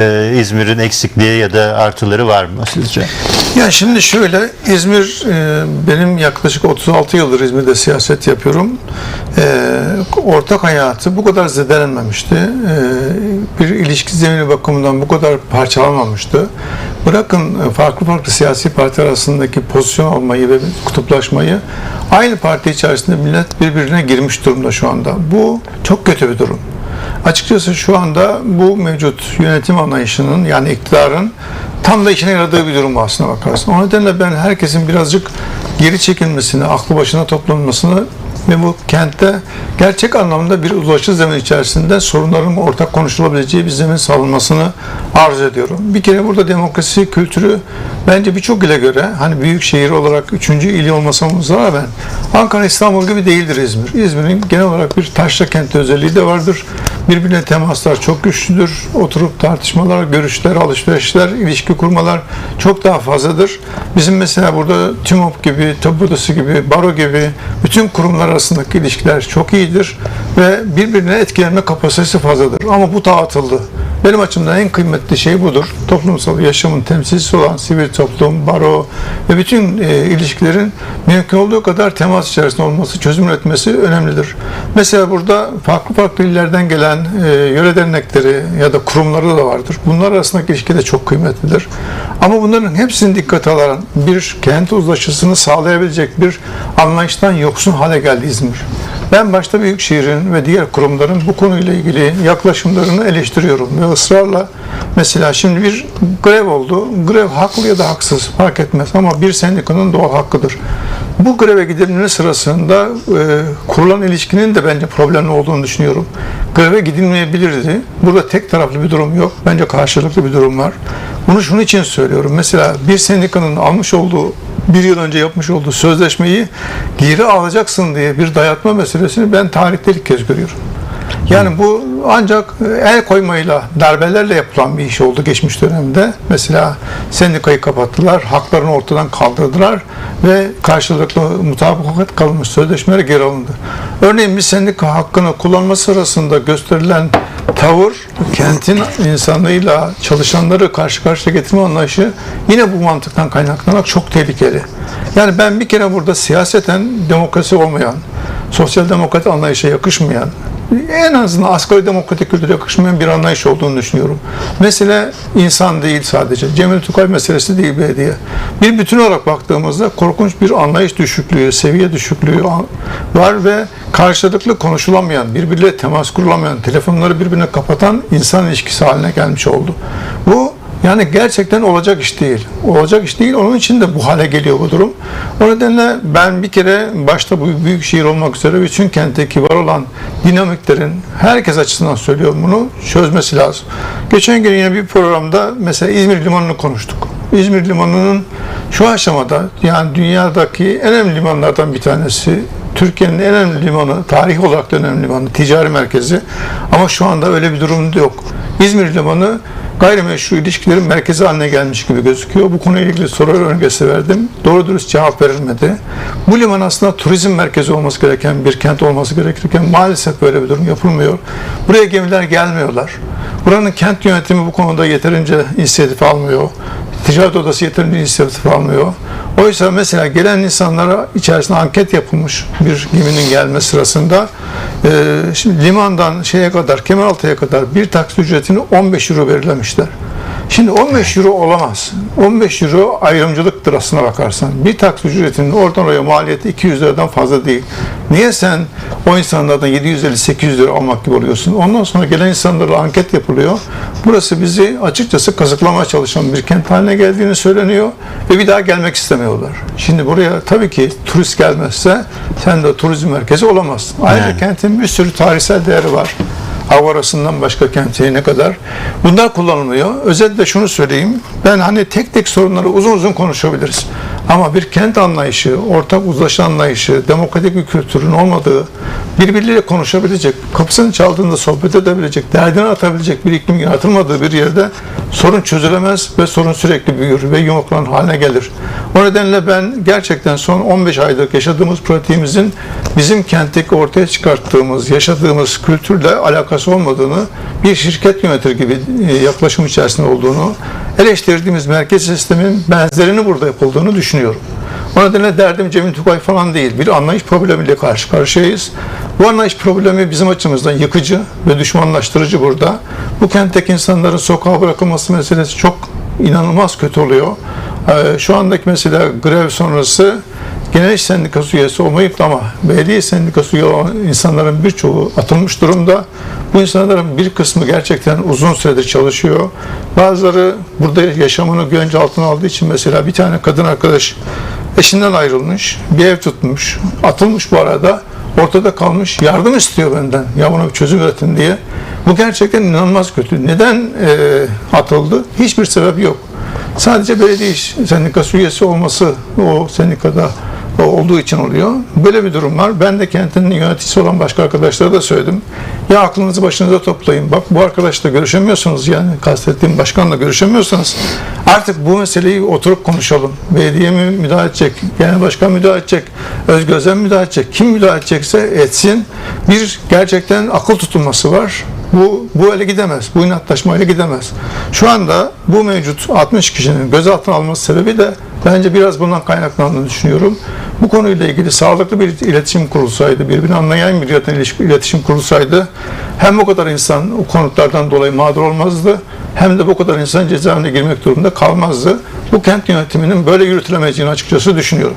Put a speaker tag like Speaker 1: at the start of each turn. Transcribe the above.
Speaker 1: e, İzmir'in eksikliği ya da artıları var mı sizce?
Speaker 2: Ya şimdi şöyle İzmir e, benim yaklaşık 36 yıldır İzmir'de siyaset yapıyorum. E, ortak hayatı bu kadar zedelenmemişti. E, bir ilişki zemini bakımından bu kadar parçalanmamıştı. Bırakın e, farklı farklı siyasi parti arasındaki pozisyon almayı ve kutuplaşmayı aynı parti içerisinde millet birbirine girmiş durumda şu anda. Bu çok kötü bir durum. Açıkçası şu anda bu mevcut yönetim anlayışının yani iktidarın tam da işine yaradığı bir durum aslına bakarsın. O nedenle ben herkesin birazcık geri çekilmesini, aklı başına toplanmasını ve bu kentte gerçek anlamda bir uzlaşı zemin içerisinde sorunların ortak konuşulabileceği bir zemin sağlanmasını arzu ediyorum. Bir kere burada demokrasi kültürü bence birçok ile göre hani büyük şehir olarak üçüncü ili olmasına rağmen Ankara İstanbul gibi değildir İzmir. İzmir'in genel olarak bir taşra kenti özelliği de vardır. Birbirine temaslar çok güçlüdür. Oturup tartışmalar, görüşler, alışverişler, ilişki kurmalar çok daha fazladır. Bizim mesela burada TÜMOP gibi, tıp gibi, baro gibi bütün kurumlar arasındaki ilişkiler çok iyidir ve birbirine etkilenme kapasitesi fazladır. Ama bu dağıtıldı. Benim açımdan en kıymetli şey budur. Toplumsal yaşamın temsilcisi olan sivil toplum, baro ve bütün e, ilişkilerin mümkün olduğu kadar temas içerisinde olması, çözüm üretmesi önemlidir. Mesela burada farklı farklı illerden gelen e, yöre dernekleri ya da kurumları da vardır. Bunlar arasındaki ilişki de çok kıymetlidir. Ama bunların hepsini dikkate alan bir kent uzlaşısını sağlayabilecek bir anlayıştan yoksun hale geldi İzmir. Ben başta Büyükşehir'in ve diğer kurumların bu konuyla ilgili yaklaşımlarını eleştiriyorum ve ısrarla mesela şimdi bir grev oldu. Grev haklı ya da haksız fark etmez ama bir sendikanın doğal hakkıdır. Bu greve gidilmesi sırasında e, kurulan ilişkinin de bence problemli olduğunu düşünüyorum. Greve gidilmeyebilirdi. Burada tek taraflı bir durum yok. Bence karşılıklı bir durum var. Bunu şunun için söylüyorum. Mesela bir sendikanın almış olduğu bir yıl önce yapmış olduğu sözleşmeyi geri alacaksın diye bir dayatma meselesini ben tarihte ilk kez görüyorum. Yani bu ancak el koymayla, darbelerle yapılan bir iş oldu geçmiş dönemde. Mesela sendikayı kapattılar, haklarını ortadan kaldırdılar ve karşılıklı mutabakat kalmış sözleşmeler geri alındı. Örneğin bir sendika hakkını kullanma sırasında gösterilen tavır, kentin insanlığıyla çalışanları karşı karşıya getirme anlayışı yine bu mantıktan kaynaklanarak çok tehlikeli. Yani ben bir kere burada siyaseten demokrasi olmayan, sosyal demokrat anlayışa yakışmayan, en azından asgari demokratik kültüre yakışmayan bir anlayış olduğunu düşünüyorum. Mesele insan değil sadece. Cemil Tukay meselesi değil belediye. Bir bütün olarak baktığımızda korkunç bir anlayış düşüklüğü, seviye düşüklüğü var ve karşılıklı konuşulamayan, birbiriyle temas kurulamayan, telefonları birbirine kapatan insan ilişkisi haline gelmiş oldu. Bu yani gerçekten olacak iş değil. Olacak iş değil. Onun için de bu hale geliyor bu durum. O nedenle ben bir kere başta bu büyük şehir olmak üzere bütün kentteki var olan dinamiklerin herkes açısından söylüyorum bunu çözmesi lazım. Geçen gün yine bir programda mesela İzmir Limanı'nı konuştuk. İzmir Limanı'nın şu aşamada yani dünyadaki en önemli limanlardan bir tanesi Türkiye'nin en önemli limanı, tarih olarak da önemli limanı, ticari merkezi. Ama şu anda öyle bir durum yok. İzmir Limanı gayrimeşru ilişkilerin merkezi haline gelmiş gibi gözüküyor. Bu konuyla ilgili soru önergesi verdim. Doğru dürüst cevap verilmedi. Bu liman aslında turizm merkezi olması gereken bir kent olması gerekirken maalesef böyle bir durum yapılmıyor. Buraya gemiler gelmiyorlar. Buranın kent yönetimi bu konuda yeterince inisiyatif almıyor. Ticaret odası yeterince inisiyatif almıyor. Oysa mesela gelen insanlara içerisinde anket yapılmış bir geminin gelme sırasında e, şimdi limandan şeye kadar Kemeraltı'ya kadar bir taksi ücretini 15 euro belirlemişler. Şimdi 15 euro olamaz. 15 euro ayrımcılıktır aslına bakarsan. Bir taksi ücretinin oradan oraya maliyeti 200 liradan fazla değil. Niye sen o insanlardan 750-800 lira almak gibi oluyorsun? Ondan sonra gelen insanlara anket yapılıyor. Burası bizi açıkçası kazıklamaya çalışan bir kent haline geldiğini söyleniyor ve bir daha gelmek istemiyorlar. Şimdi buraya tabii ki turist gelmezse sen de turizm merkezi olamazsın. Ayrıca
Speaker 1: Yani.
Speaker 2: kentin bir sürü tarihsel değeri var. Avarasından başka kente ne kadar. Bunlar kullanılmıyor. Özetle şunu söyleyeyim. Ben hani tek tek sorunları uzun uzun konuşabiliriz. Ama bir kent anlayışı, ortak uzlaşı anlayışı, demokratik bir kültürün olmadığı, birbirleriyle konuşabilecek, kapısını çaldığında sohbet edebilecek, derdini atabilecek bir iklim yaratılmadığı bir yerde sorun çözülemez ve sorun sürekli büyür ve yumruklanan haline gelir. O nedenle ben gerçekten son 15 aydır yaşadığımız pratiğimizin bizim kentteki ortaya çıkarttığımız, yaşadığımız kültürle alakası olmadığını, bir şirket yönetir gibi e, yaklaşım içerisinde olduğunu, eleştirdiğimiz merkez sistemin benzerini burada yapıldığını düşünüyorum. O nedenle derdim Cemil Tugay falan değil. Bir anlayış problemiyle karşı karşıyayız. Bu anlayış problemi bizim açımızdan yıkıcı ve düşmanlaştırıcı burada. Bu kentteki insanların sokağa bırakılması meselesi çok inanılmaz kötü oluyor. Ee, Şu andaki mesela grev sonrası genel iş sendikası üyesi olmayıp ama belediye sendikası üye olan insanların birçoğu atılmış durumda. Bu insanların bir kısmı gerçekten uzun süredir çalışıyor. Bazıları burada yaşamını güvence altına aldığı için mesela bir tane kadın arkadaş eşinden ayrılmış, bir ev tutmuş, atılmış bu arada, ortada kalmış, yardım istiyor benden. Ya buna bir çözüm üretin diye. Bu gerçekten inanılmaz kötü. Neden e, atıldı? Hiçbir sebep yok. Sadece belediye iş sendikası üyesi olması o sendikada olduğu için oluyor. Böyle bir durum var. Ben de kentin yöneticisi olan başka arkadaşlara da söyledim. Ya aklınızı başınıza toplayın. Bak bu arkadaşla görüşemiyorsunuz yani kastettiğim başkanla görüşemiyorsanız artık bu meseleyi oturup konuşalım. Belediye mi müdahale edecek? Genel başkan müdahale edecek? Özgür Özel mi müdahale edecek? Kim müdahale edecekse etsin. Bir gerçekten akıl tutulması var. Bu, bu öyle gidemez. Bu inatlaşmayla gidemez. Şu anda bu mevcut 60 kişinin gözaltına alınması sebebi de bence biraz bundan kaynaklandığını düşünüyorum. Bu konuyla ilgili sağlıklı bir iletişim kurulsaydı, birbirini anlayan bir iletişim kurulsaydı hem bu kadar insan o konutlardan dolayı mağdur olmazdı hem de bu kadar insan cezaevine girmek durumunda kalmazdı. Bu kent yönetiminin böyle yürütülemeyeceğini açıkçası düşünüyorum.